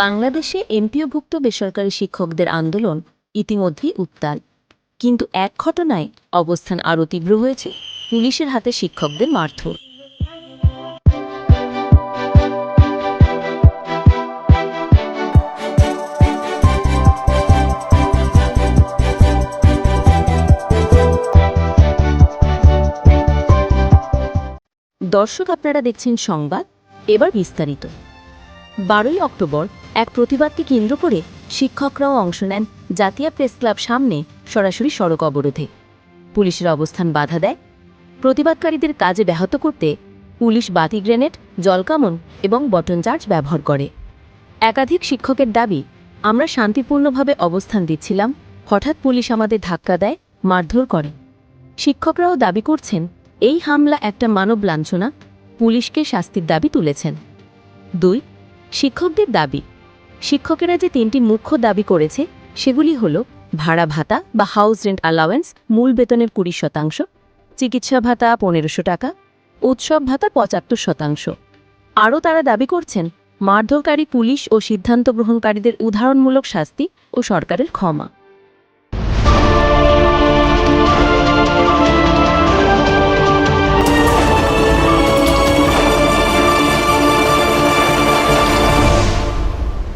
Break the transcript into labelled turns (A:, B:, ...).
A: বাংলাদেশে এমপিওভুক্ত বেসরকারি শিক্ষকদের আন্দোলন ইতিমধ্যেই উত্তাল। কিন্তু এক ঘটনায় অবস্থান আরও তীব্র হয়েছে, পুলিশের হাতে শিক্ষকদের মারধর। দর্শক, আপনারা দেখছেন সংবাদ। এবার বিস্তারিত। বারোই অক্টোবর এক প্রতিবাদকে কেন্দ্র করে শিক্ষকরাও অংশ নেন জাতীয় প্রেস ক্লাব সামনে সরাসরি সড়ক অবরোধে। পুলিশের অবস্থান বাধা দেয়। প্রতিবাদকারীদের কাজে ব্যাহত করতে পুলিশ বাতি গ্রেনেড জলকামন এবং বটন চার্জ ব্যবহার করে। একাধিক শিক্ষকের দাবি, আমরা শান্তিপূর্ণভাবে অবস্থান দিচ্ছিলাম। হঠাৎ পুলিশ আমাদের ধাক্কা দেয়, মারধর করে। শিক্ষকরাও দাবি করছেন, এই হামলা একটা মানব লাঞ্ছনা। পুলিশকে শাস্তির দাবি তুলেছেন। দুই, শিক্ষকদের দাবি শিক্ষকেরা যে তিনটি মুখ্য দাবি করেছে, সেগুলি হল ভাড়া ভাতা বা হাউস রেন্ট অ্যালাওয়েন্স, মূল বেতনের কুড়ি শতাংশ, চিকিৎসা ভাতা পনেরোশো টাকা, উৎসব ভাতা পঁচাত্তর শতাংশ। আরও তারা দাবি করছেন, মারধরকারী পুলিশ ও সিদ্ধান্ত গ্রহণকারীদের উদাহরণমূলক শাস্তি ও সরকারের ক্ষমা।